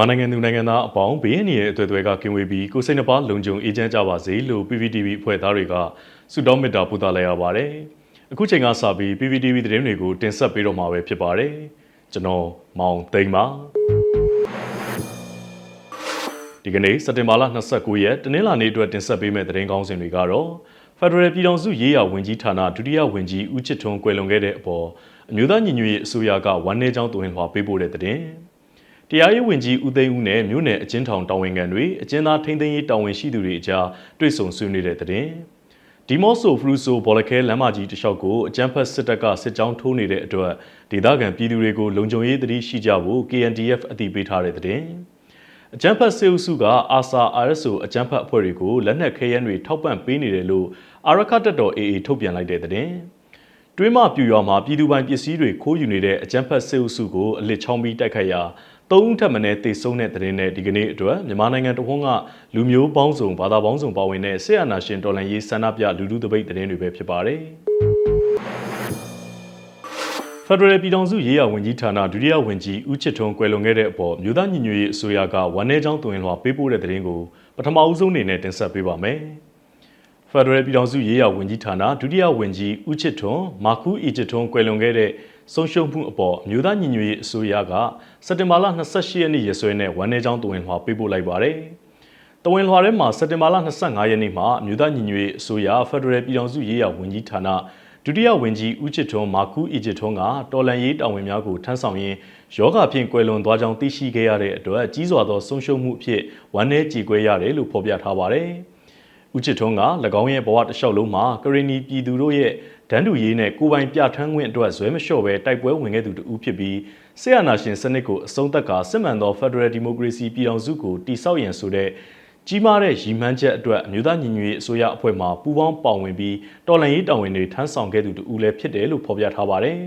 မြန်မာနိုင်ငံသူနိုင်ငံသားအပေါင်းဘေးအန္တရာယ်အသွယ်သွယ်ကကင်းဝေးပြီးကိုယ်စိတ်နှပါလုံခြုံအေးချမ်းကြပါစေလို့ PPTV အဖွဲ့သားတွေကဆုတောင်းမေတ္တာပို့သလိုက်ရပါတယ်။အခုချိန်ကစပြီး PPTV သတင်းတွေကိုတင်ဆက်ပေးတော့မှာပဲဖြစ်ပါတယ်။ကျွန်တော်မောင်သိန်းပါ။ဒီကနေ့စက်တင်ဘာလ29ရက်တနင်္လာနေ့အတွက်တင်ဆက်ပေးမယ့်သတင်းကောင်းစင်တွေကတော့ Federal ပြည်ထောင်စုရေးရာဝန်ကြီးဌာနဒုတိယဝန်ကြီးဦးချစ်ထွန်းကွယ်လွန်ခဲ့တဲ့အပေါ်အမျိုးသားညီညွတ်ရေးအစိုးရကဝန်내ကြောင်းတွင်လွှာပေးပို့တဲ့သတင်း။ တရားရေးဝန်ကြီးဦးသိန်းဦးနဲ့မြို့နယ်အကျဉ်းထောင်တာဝန်ခံတွေအကျဉ်းသားထိန်းသိမ်းရေးတာဝန်ရှိသူတွေအကြားတွေ့ဆုံဆွေးနွေးတဲ့သတင်း။ဒီမော့ဆိုဖရူဆိုဘော်လခဲလမ်းမကြီးတစ်လျှောက်ကိုအကြမ်းဖက်စစ်တပ်ကစစ်ကြောင်းထိုးနေတဲ့အတွက်ဒေသခံပြည်သူတွေကိုလုံခြုံရေးသတိရှိကြဖို့ KNDF အတည်ပြုထားတဲ့သတင်း။အကြမ်းဖက်စေအုပ်စုကအာဆာ RSO အကြမ်းဖက်အဖွဲ့တွေကိုလက်နက်ခဲယမ်းတွေထောက်ပံ့ပေးနေတယ်လို့အာရခတ်တပ်တော် AA ထုတ်ပြန်လိုက်တဲ့သတင်း။တွင်းမပြူရွာမှာပြည်သူပိုင်ပစ္စည်းတွေခိုးယူနေတဲ့အကြမ်းဖက်စေအုပ်စုကိုအလစ်ချောင်းပြီးတိုက်ခတ်ရာ သုံးဦးထပ်မံနဲ့တေဆုံးတဲ့သတင်းနဲ့ဒီကနေ့အတွက်မြန်မာနိုင်ငံတဝန်းကလူမျိုးပေါင်းစုံဘာသာပေါင်းစုံပါဝင်တဲ့ဆေးအာနာရှင်တော်လှန်ရေးဆန္ဒပြလူထုတပိတ်သတင်းတွေပဲဖြစ်ပါတယ်။ဖက်ဒရယ်ပြည်ထောင်စုရေးရာဝန်ကြီးဌာနဒုတိယဝန်ကြီးဦးချစ်ထွန်းကွယ်လွန်ခဲ့တဲ့အပေါ်မြို့သားညီညွတ်ရေးအစိုးရကဝန်내ကြောင်းတွင်လွှာပေးပို့တဲ့သတင်းကိုပထမအဦးဆုံးအနေနဲ့တင်ဆက်ပေးပါမယ်။ဖက်ဒရယ်ပြည်ထောင်စုရေးရာဝန်ကြီးဌာနဒုတိယဝန်ကြီးဦးချစ်ထွန်းမာကူအီချစ်ထွန်းကွယ်လွန်ခဲ့တဲ့ ဆုံးရှုံးမှုအပေါ်အမျိုးသားညီညွတ်ရေးအစိုးရကစက်တင်ဘာလ28ရက်နေ့ရက်စွဲနဲ့ဝန်내ကြောင်းတွင်လွှာပေးပို့လိုက်ပါတယ်။တဝင်လွှာထဲမှာစက်တင်ဘာလ25ရက်နေ့မှာအမျိုးသားညီညွတ်ရေးအစိုးရဖက်ဒရယ်ပြည်ထောင်စုရေးရာဝန်ကြီးဌာနဒုတိယဝန်ကြီးဦးချစ်ထွန်းမာကူအီဂျစ်ထွန်းကတော်လန်ရေးတာဝန်များကိုထမ်းဆောင်ရင်းယောဂဖြင့်ကွယ်လွန်သွားကြောင်းသိရှိခဲ့ရတဲ့အတွက်ကြီးစွာသောဆုံးရှုံးမှုအဖြစ်ဝန်내ကြည်ကွဲရတယ်လို့ဖော်ပြထားပါတယ်။ ဦးချစ်ထွန်းက၎င်းရဲ့ဘဝတစ်လျှောက်လုံးမှာကရင်နီပြည်သူတို့ရဲ့ဒန်းတူရေးနဲ့ကိုပိုင်ပြဋ္ဌာန်းခွင့်အတွက်ဇွဲမလျှော့ပဲတိုက်ပွဲဝင်ခဲ့သူတူဖြစ်ပြီးဆရာနာရှင်စနစ်ကိုအဆုံးသတ်ကာစစ်မှန်သော Federal Democracy ပြည်ထောင်စုကိုတည်ဆောက်ရန်ဆိုတဲ့ကြီးမားတဲ့ရည်မှန်းချက်အတွက်အမျိုးသားညီညွတ်ရေးအစိုးရအဖွဲ့မှပူးပေါင်းပါဝင်ပြီးတော်လှန်ရေးတာဝန်တွေထမ်းဆောင်ခဲ့သူတူလည်းဖြစ်တယ်လို့ဖော်ပြထားပါတယ်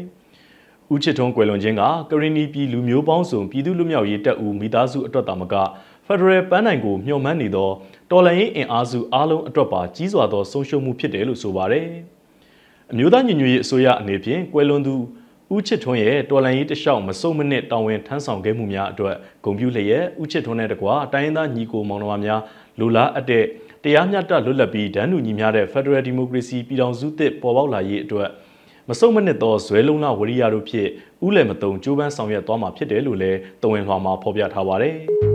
။ဦးချစ်ထွန်းကွယ်လွန်ခြင်းကကရင်နီပြည်လူမျိုးပေါင်းစုံပြည်သူ့လူမျိုးရေးတပ်ဦးမိသားစုအတွက်တာမက ဖက်ဒရယ်ပန်းနိုင်ကိုမျှော်မှန်းနေသောတော်လှန်ရေးအင်အားစုအားလုံးအတွက်ပါကြီးစွာသောဆုံးရှုံးမှုဖြစ်တယ်လို့ဆိုပါတယ်။အမျိုးသားညီညွတ်ရေးအစိုးရအနေဖြင့်ကွယ်လွန်သူဦးချစ်ထွန်းရဲ့တော်လှန်ရေးတလျှောက်မစုံမနစ်တာဝန်ထမ်းဆောင်ခဲ့မှုများအတွက်ဂုဏ်ပြုလျက်ဦးချစ်ထွန်းနဲ့တကွာတိုင်းရင်းသားညီကိုမောင်နှမများလူလားအပ်တဲ့တရားမျှတလွတ်လပ်ပြီးဒန်းတူညီမျှတဲ့ Federal Democracy ပြည်ထောင်စုသစ်ပေါ်ပေါက်လာရေးအတွက်မစုံမနစ်သောဇွဲလုံးလာဝရိယတို့ဖြင့်ဥလယ်မတုံကြိုးပမ်းဆောင်ရွက်သွားမှာဖြစ်တယ်လို့လည်းတဝင်လွှာမှာဖော်ပြထားပါတယ်။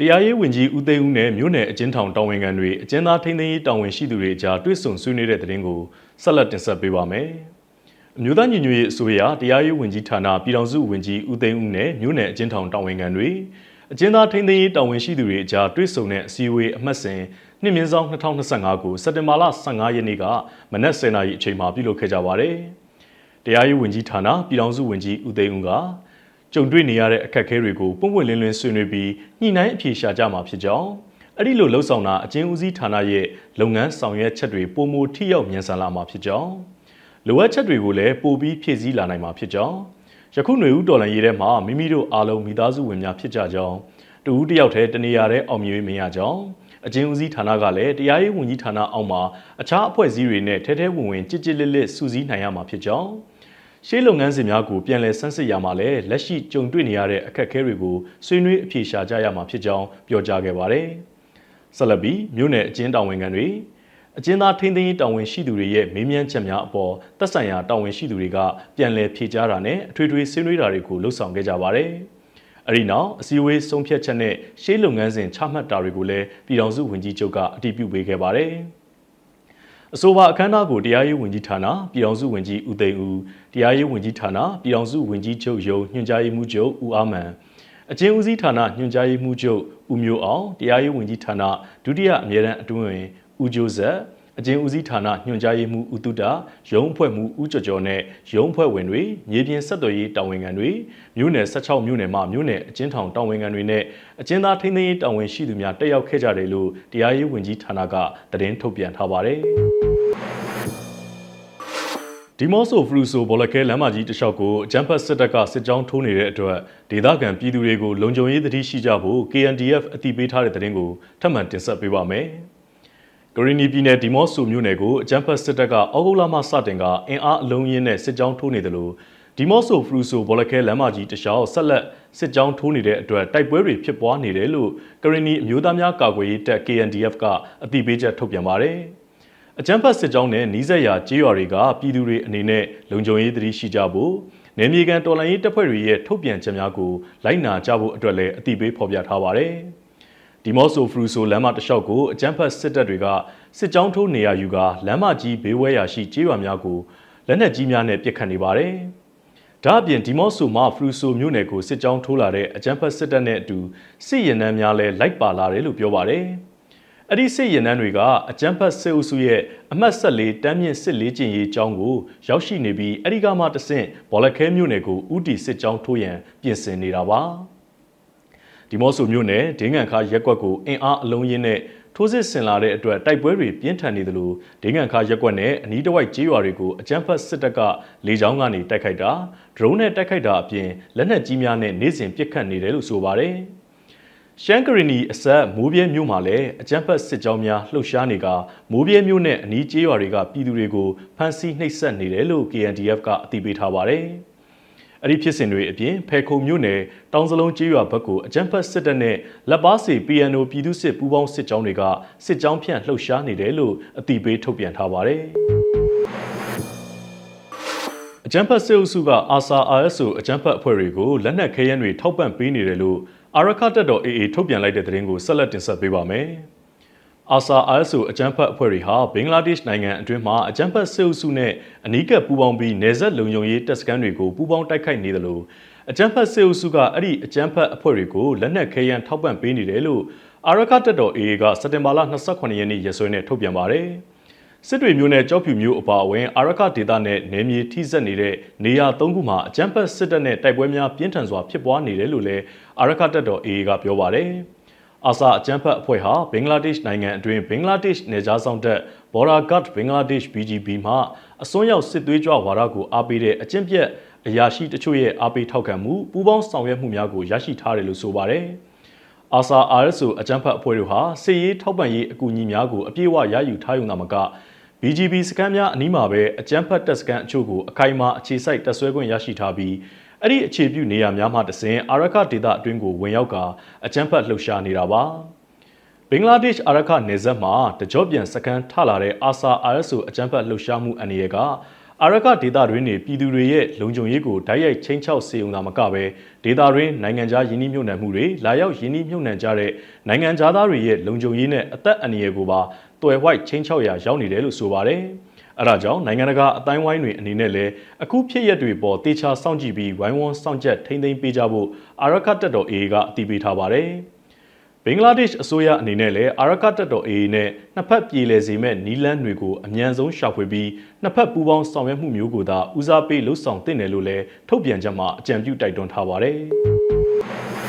တရားရေးဝန်ကြီးဦးသိန်းဦးနဲ့မြို့နယ်အကျဉ်းထောင်တာဝန်ခံတွေအကျဉ်းသားထိန်းသိမ်းရေးတာဝန်ရှိသူတွေကြားတွေ့ဆုံဆွေးနွေးတဲ့တဲ့တင်ကိုဆက်လက်တင်ဆက်ပေးပါမယ်။အမျိုးသားညီညွတ်ရေးအစိုးရတရားရေးဝန်ကြီးဌာနပြည်ထောင်စုဝန်ကြီးဦးသိန်းဦးနဲ့မြို့နယ်အကျဉ်းထောင်တာဝန်ခံတွေအကျဉ်းသားထိန်းသိမ်းရေးတာဝန်ရှိသူတွေကြားတွေ့ဆုံတဲ့အစည်းအဝေးအမှတ်စဉ်နှစ်မြင့်ဆောင်2025ကိုစက်တင်ဘာလ15ရက်နေ့ကမနက်10:00နာရီအချိန်မှာပြုလုပ်ခဲ့ကြပါတယ်။တရားရေးဝန်ကြီးဌာနပြည်ထောင်စုဝန်ကြီးဦးသိန်းဦးက ကြုံတွေ့နေရတဲ့အခက်အခဲတွေကိုပုံပွင့်လင်းလင်းဆွေးနွေးပြီးညှိနှိုင်းအဖြေရှာကြမှာဖြစ်ကြောင်းအဲ့ဒီလိုလှုပ်ဆောင်တာအကျဉ်းဦးစီးဌာနရဲ့လုပ်ငန်းဆောင်ရွက်ချက်တွေပုံမူထိရောက်မြန်ဆန်လာမှာဖြစ်ကြောင်းလိုအပ်ချက်တွေကိုလည်းပိုပြီးဖြည့်ဆည်းလာနိုင်မှာဖြစ်ကြောင်းယခုຫນွေဦးတော်လန်ရေးထဲမှာမိမိတို့အားလုံးမိသားစုဝင်များဖြစ်ကြကြောင်းတူဦးတယောက်တည်းတနေရာတဲ့အောင်မြင်မရကြောင်းအကျဉ်းဦးစီးဌာနကလည်းတရားရေးဝန်ကြီးဌာနအောက်မှာအခြားအဖွဲ့အစည်းတွေနဲ့ထဲထဲဝင်ဝင်ကြစ်ကြစ်လစ်လစ်စူးစီးနိုင်ရမှာဖြစ်ကြောင်း ရှေးလုပ်ငန်းစဉ်များကိုပြန်လည်ဆန်းစစ်ရမှာလဲလက်ရှိကြုံတွေ့နေရတဲ့အခက်အခဲတွေကိုဆွေးနွေးအဖြေရှာကြရမှာဖြစ်ကြောင်းပြောကြားခဲ့ပါတယ်။ဆက်လက်ပြီးမြို့နယ်အကျဉ်းတာဝန်ခံတွေအကျဉ်းသားထိန်းသိမ်းရေးတာဝန်ရှိသူတွေရဲ့မေးမြန်းချက်များအပေါ်သက်ဆိုင်ရာတာဝန်ရှိသူတွေကပြန်လည်ဖြေကြားတာနဲ့အထွေထွေဆွေးနွေးတာတွေကိုလှုပ်ဆောင်ခဲ့ကြပါတယ်။အဲဒီနောက်အစည်းအဝေးဆုံးဖြတ်ချက်နဲ့ရှေးလုပ်ငန်းစဉ်ချမှတ်တာတွေကိုလည်းပြည်ထောင်စုဝန်ကြီးချုပ်ကအတည်ပြုပေးခဲ့ပါတယ်။ အဆိုပါအခမ်းအနားကိုတရားရေးဝန်ကြီးဌာနပြည်ထောင်စုဝန်ကြီးဦးသိန်းဦးတရားရေးဝန်ကြီးဌာနပြည်ထောင်စုဝန်ကြီးချုပ်ရုံးညွှန်ကြားရေးမှူးချုပ်ဦးအားမန်အကျဉ်းဦးစီးဌာနညွှန်ကြားရေးမှူးချုပ်ဦးမျိုးအောင်တရားရေးဝန်ကြီးဌာနဒုတိယအမြဲတမ်းအတွင်းဝင်ဦးကျိုးဆက် အကျဉ်းဦးစီးဌာနညွှန်ကြားရေးမှူးဦးတုဒရုံးအဖွဲ့မှူးဦးကျော်ကျော်နဲ့ရုံးအဖွဲ့ဝင်တွေမြေပြင်ဆက်သွယ်ရေးတာဝန်ခံတွေမြို့နယ်16မြို့နယ်မှမြို့နယ်အကျဉ်းထောင်တာဝန်ခံတွေနဲ့အကျဉ်းသားထိန်းသိမ်းရေးတာဝန်ရှိသူများတက်ရောက်ခဲ့ကြတယ်လို့တရားရေးဝန်ကြီးဌာနကသတင်းထုတ်ပြန်ထားပါတယ်ဒီမော့ဆိုဖရူဆိုဘောလကဲလမ်းမကြီးတလျှောက်ကိုအကြမ်းဖက်စစ်တပ်ကစစ်ကြောင်းထိုးနေတဲ့အတွက်ဒေသခံပြည်သူတွေကိုလုံခြုံရေးသတိရှိကြဖို့ KNDF အသိပေးထားတဲ့သတင်းကိုထပ်မံတင်ဆက်ပေးပါမယ်။ ဂရီနီပြည်နယ်ဒီမော့ဆိုမြို့နယ်ကိုအကြမ်းဖက်စစ်တပ်ကအောက်ဂုလမှစတင်ကအင်အားအလုံးရင်းနဲ့စစ်ကြောင်းထိုးနေတယ်လို့ဒဒီမော့ဆိုဖရူဆိုဘောလခဲလမ်းမကြီးတခြားဆက်လက်စစ်ကြောင်းထိုးနေတဲ့အတွက်တိုက်ပွဲတွေဖြစ်ပွားနေတယ်လို့ကရင်နီအမျိုးသားများကာကွယ်ရေးတပ် KNDF ကအသိပေးချက်ထုတ်ပြန်ပါတယ်။အကြမ်းဖက်စစ်ကြောင်းနဲ့နှီးဆက်ရာကြေးရွာတွေကပြည်သူတွေအနေနဲ့လုံခြုံရေးသတိရှိကြဖို့နယ်မြေကန်တော်လှန်ရေးတပ်ဖွဲ့တွေရဲ့ထုတ်ပြန်ချက်များကိုလိုက်နာကြဖို့အတွက်လည်းအသိပေးဖော်ပြထားပါတယ်။ ဒီမော့ဆိုဖရူဆိုလမ်းမတစ်လျှောက်ကိုအကြမ်းဖက်စစ်တပ်တွေကစစ်ကြောင်းထိုးနေရယူကလမ်းမကြီးဘေးဝဲရာရှိကြေးရွာများကိုလက်နက်ကြီးများနဲ့ပစ်ခတ်နေပါတယ်။ဒါအပြင်ဒီမော့ဆိုမှဖရူဆိုမြို့နယ်ကိုစစ်ကြောင်းထိုးလာတဲ့အကြမ်းဖက်စစ်တပ်နဲ့အတူစစ်ရင်နှန်းများလည်းလိုက်ပါလာတယ်လို့ပြောပါတယ်။အဲ့ဒီစစ်ရင်နှန်းတွေကအကြမ်းဖက်စစ်အုပ်စုရဲ့အမှတ်ဆက်လေးတမ်းမြင့်စစ်လေးကျင်ရေးကြောင်းကိုရောက်ရှိနေပြီးအဲ့ဒီကမှတဆင့်ဘော်လက်ခဲမြို့နယ်ကိုဥတီစစ်ကြောင်းထိုးရန်ပြင်ဆင်နေတာပါ။ ဒီမော့ဆိုမြို့နယ်ဒင်းငံခါရက်ကွက်ကိုအင်အားအလုံးရင်းနဲ့ထိုးစစ်ဆင်လာတဲ့အတွက်တိုက်ပွဲတွေပြင်းထန်နေသလိုဒေငံခါရက်ကွက်နဲ့အနီးတစ်ဝိုက်ကျေးရွာတွေကိုအကြမ်းဖက်စစ်တပ်ကလေကြောင်းကနေတိုက်ခိုက်တာဒရုန်းနဲ့တိုက်ခိုက်တာအပြင်လက်နက်ကြီးများနဲ့နေစဉ်ပစ်ခတ်နေတယ်လို့ဆိုပါတယ်။ရှမ်းကရီနီအဆက်မိုးပြဲမြို့မှာလည်းအကြမ်းဖက်စစ်ကြောင်းများလှုပ်ရှားနေကမိုးပြဲမြို့နဲ့အနီးကျေးရွာတွေကပြည်သူတွေကိုဖမ်းဆီးနှိပ်စက်နေတယ်လို့ KNDF ကအသိပေးထားပါတယ်။ အဲ့ဒီဖြစ်စဉ်တွေအပြင်ဖဲခုံမြို့နယ်တောင်စလုံးကျေးရွာဘက်ကိုအကြမ်းဖက်စစ်တပ်နဲ့လက်ပါစီ PNO ပြည်သူစစ်ပူးပေါင်းစစ်ကြောင်းတွေကစစ်ကြောင်းဖြန့်လှုပ်ရှားနေတယ်လို့အသိပေးထုတ်ပြန်ထားပါတယ်။အကြမ်းဖက်စစ်အုပ်စုကအာဆာ RSO အကြမ်းဖက်အဖွဲ့တွေကိုလက်နက်ခဲယမ်းတွေထောက်ပံ့ပေးနေတယ်လို့အာရခတ်တပ်တော် AA ထုတ်ပြန်လိုက်တဲ့သတင်းကိုဆက်လက်တင်ဆက်ပေးပါမယ်။ အာဆာ ISO အကြမ်းဖက်အဖွဲ့တွေဟာဘင်္ဂလားဒေ့ရှ်နိုင်ငံအတွင်းမှာအကြမ်းဖက်စစ်အုပ်စုနဲ့အနီးကပ်ပူးပေါင်းပြီးနေဆက်လုံခြုံရေးတပ်စခန်းတွေကိုပူးပေါင်းတိုက်ခိုက်နေတယ်လို့အကြမ်းဖက်စစ်အုပ်စုကအဲ့ဒီအကြမ်းဖက်အဖွဲ့တွေကိုလက်နက်ခဲယမ်းထောက်ပံ့ပေးနေတယ်လို့အာရခတပ်တော် AA ကစက်တင်ဘာလ28ရက်နေ့ရက်စွဲနဲ့ထုတ်ပြန်ပါတယ်စစ်တွေမျိုးနဲ့ကြောက်ဖြူမျိုးအပါအဝင်အာရခဒေသနဲ့နယ်မြေထိစပ်နေတဲ့နေရာ၃ခုမှာအကြမ်းဖက်စစ်တပ်နဲ့တိုက်ပွဲများပြင်းထန်စွာဖြစ်ပွားနေတယ်လို့လည်းအာရခတပ်တော် AA ကပြောပါတယ်။ အာဆာအကြမ်းဖက်အဖွဲ့ဟာဘင်္ဂလားဒေ့ရှ်နိုင်ငံအတွင်းဘင်္ဂလားဒေ့ရှ်နယ်ခြားဆောင်တပ် Border Guard Bangladesh BGB မှအစွန်းရောက်စစ်သွေးကြွဝါဒကိုအားပေးတဲ့အကျင့်ပြတ်အရာရှိတချို့ရဲ့အားပေးထောက်ခံမှုပူးပေါင်းဆောင်ရွက်မှုများကိုရရှိထားတယ်လို့ဆိုပါတယ်။အာဆာ RSO အကြမ်းဖက်အဖွဲ့တို့ဟာစစ်ရေးထောက်ပံ့ရေးအကူအညီများကိုအပြည့်အဝရယူထားရုံသာမက BGB စကန်များအနီးမှာပဲအကြမ်းဖက်တပ်စကန်အချို့ကိုအခိုင်အမာအခြေစိုက်တပ်ဆွဲခွင့်ရရှိထားပြီး အဲ့ဒီအခြေပြုနေရာများမှတစဉ်အာရခဒေသအတွင်းကိုဝင်ရောက်ကာအကြမ်းဖက်လှုပ်ရှားနေတာပါဘင်္ဂလားဒေ့ရှ်အာရခနယ်စပ်မှာတကြောပြန်စကန်ထလာတဲ့အာဆာ RSO အကြမ်းဖက်လှုပ်ရှားမှုအနေရကအာရခဒေသတွင်းနေပြည်သူတွေရဲ့လုံခြုံရေးကိုဓာတ်ရိုက်ချင်းချောက်စေုံသာမကပဲဒေသတွင်းနိုင်ငံခြားယင်းနှိမ့်ညွန့်နှံမှုတွေလာရောက်ယင်းနှိမ့်ညွန့်နှံကြတဲ့နိုင်ငံခြားသားတွေရဲ့လုံခြုံရေးနဲ့အသက်အန္တရာယ်ကိုပါတွယ်ဝိုက်ချင်းချောက်ရာရောက်နေတယ်လို့ဆိုပါတယ်။ အဲဒါကြောင့်နိုင်ငံတကာအတိုင်းဝိုင်းတွေအနေနဲ့လည်းအခုဖြစ်ရက်တွေပေါ်တေချာစောင့်ကြည့်ပြီးဝိုင်းဝန်းစောင့်ကြပ်ထိန်းသိမ်းပေးကြဖို့အာရခတက်တော် AA ကအတည်ပြုထားပါတယ်။ဘင်္ဂလားဒေ့ရှ်အစိုးရအနေနဲ့လည်းအာရခတက်တော် AA နဲ့နှစ်ဖက်ပြည်လည်စေမဲ့နီလန်းတွေကိုအမြန်ဆုံးရှာဖွေပြီးနှစ်ဖက်ပူးပေါင်းဆောင်ရွက်မှုမျိုးကိုသာဦးစားပေးလှုပ်ဆောင်သင့်တယ်လို့လည်းထုတ်ပြန်ချက်မှာအကြံပြုတိုက်တွန်းထားပါတယ်။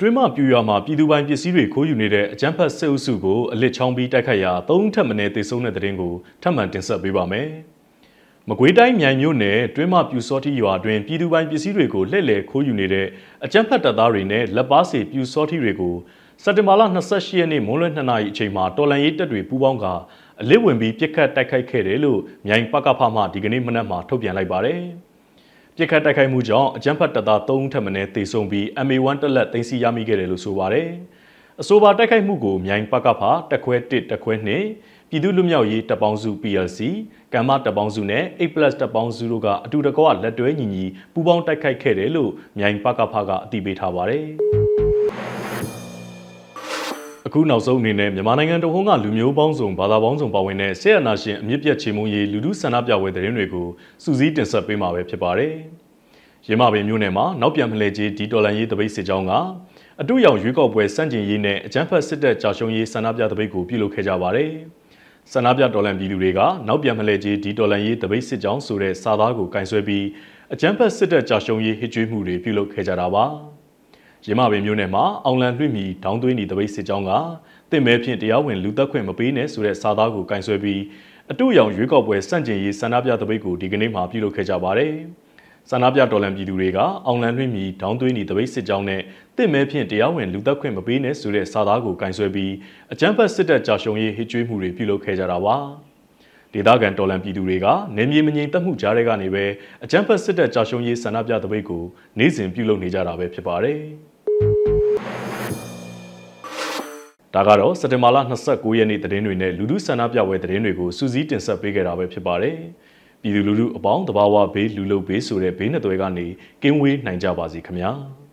တွင်းမပြူရွာမှာပြည်သူပိုင်ပစ္စည်းတွေခိုးယူနေတဲ့အကြမ်းဖက်စစ်အုပ်စုကိုအလစ်ချောင်းပြီးတိုက်ခိုက်ရာ၃ထပ်မံတေဆုံးတဲ့တဲ့ရင်ကိုထပ်မံတင်ဆက်ပေးပါမယ်။မကွေးတိုင်းမြိုင်မြို့နယ်တွင်းမပြူစောတိရွာတွင်ပြည်သူပိုင်ပစ္စည်းတွေကိုလှည့်လည်ခိုးယူနေတဲ့အကြမ်းဖက်တပ်သားတွေနဲ့လက်ပါစီပြူစောတိတွေကိုစက်တင်ဘာလ28ရက်နေ့မွန်းလွဲ2နာရီအချိန်မှာတော်လန်ရေးတပ်တွေပူးပေါင်းကအလစ်ဝင်ပြီးပြစ်ခတ်တိုက်ခိုက်ခဲ့တယ်လို့မြိုင်ပကဖမှဒီကနေ့မနက်မှာထုတ်ပြန်လိုက်ပါတယ်။ ပြစ်ခတ်တိုက်ခိုက်မှုကြောင့်အကြမ်းဖက်တပ်သား3ဦးထပ်မံတေဆုံးပြီး MA1 တက်လက်သိမ်းဆီးရမိခဲ့တယ်လို့ဆိုပါတယ်။အဆိုပါတိုက်ခိုက်မှုကိုမြိုင်ပကဖတက်ခွဲ1တက်ခွဲ2ပြည်သူ့လူမျိုးရေးတပ်ပေါင်းစု PLC ကမ္မတပ်ပေါင်းစုနဲ့ 8+ တပ်ပေါင်းစုတို့ကအတူတကွလက်တွဲညီညီပူးပေါင်းတိုက်ခိုက်ခဲ့တယ်လို့မြိုင်ပကဖကအတည်ပြုထားပါတယ်။ အခုနောက်ဆုံးအနေနဲ့မြန်မာနိုင်ငံတဝန်းကလူမျိုးပေါင်းစုံဘာသာပေါင်းစုံပါဝင်တဲ့ဆေးရနာရှင်အမြင့်ပြတ်ချေမှုရေးလူထုဆန္ဒပြပွဲသတင်းတွေကိုစူးစီးတင်ဆက်ပေးမှာပဲဖြစ်ပါတယ်။ရင်းမပင်မြို့နယ်မှာနောက်ပြန်မလဲကြီးဒီတော်လန်ရေးတပိတ်စစ်ကြောင်းကအတူရောင်ရွေးကောက်ပွဲစန့်ကျင်ရေးနဲ့အကြမ်းဖက်စစ်တပ်ကြာရှုံးရေးဆန္ဒပြတပိတ်ကိုပြုလုပ်ခဲ့ကြပါတယ်။ဆန္ဒပြတော်လန်ပြည်သူတွေကနောက်ပြန်မလဲကြီးဒီတော်လန်ရေးတပိတ်စစ်ကြောင်းဆိုတဲ့စာသားကိုကင်ဆယ်ပြီးအကြမ်းဖက်စစ်တပ်ကြာရှုံးရေးဟစ်ကြွေးမှုတွေပြုလုပ်ခဲ့ကြတာပါ။ ရမပင်မျိုးနယ်မှာအောင်လန်လွှင့်မီဒေါင်းသွင်းဒီတပိတ်စစ်ကြောင်းကတင့်မဲဖြင့်တရားဝင်လူသက်ခွင့်မပေးနဲ့ဆိုတဲ့စာသားကိုကင်ဆယ်ပြီးအတူရောင်ရွေးကောက်ပွဲစန့်ကျင်ရေးဆန္ဒပြတပိတ်ကိုဒီကနေ့မှပြုလုပ်ခဲ့ကြပါတယ်။ဆန္ဒပြတော်လှန်ပြည်သူတွေကအောင်လန်လွှင့်မီဒေါင်းသွင်းဒီတပိတ်စစ်ကြောင်းနဲ့တင့်မဲဖြင့်တရားဝင်လူသက်ခွင့်မပေးနဲ့ဆိုတဲ့စာသားကိုကင်ဆယ်ပြီးအကြမ်းဖက်စစ်တပ်ကြာရှုံးရေးဟစ်ကြွေးမှုတွေပြုလုပ်ခဲ့ကြတာပါ။ဒဒေသခံတော်လန်ပြည်သူတွေကနေမြေမငြိမ်သက်မှုကြားတွေကနေပဲအကြမ်းဖက်စစ်တပ်ကြာရှုံးရေးဆန္ဒပြတပိတ်ကိုနေ့စဉ်ပြုလုပ်နေကြတာပဲဖြစ်ပါတယ်။ ဒါကတော့စက်တင်ဘာလ29ရက်နေ့သတင်းတွေနဲ့လူထုဆန္ဒပြပွဲသတင်းတွေကိုစူးစီးတင်ဆက်ပေးခဲ့တာပဲဖြစ်ပါတယ်။ပြည်သူလူထုအပေါင်းတဘာဝဘေးလူလုဘေးဆိုတဲ့ဘေးနှစ်သွဲကနေကင်းဝေးနိုင်ကြပါစေခင်ဗျာ။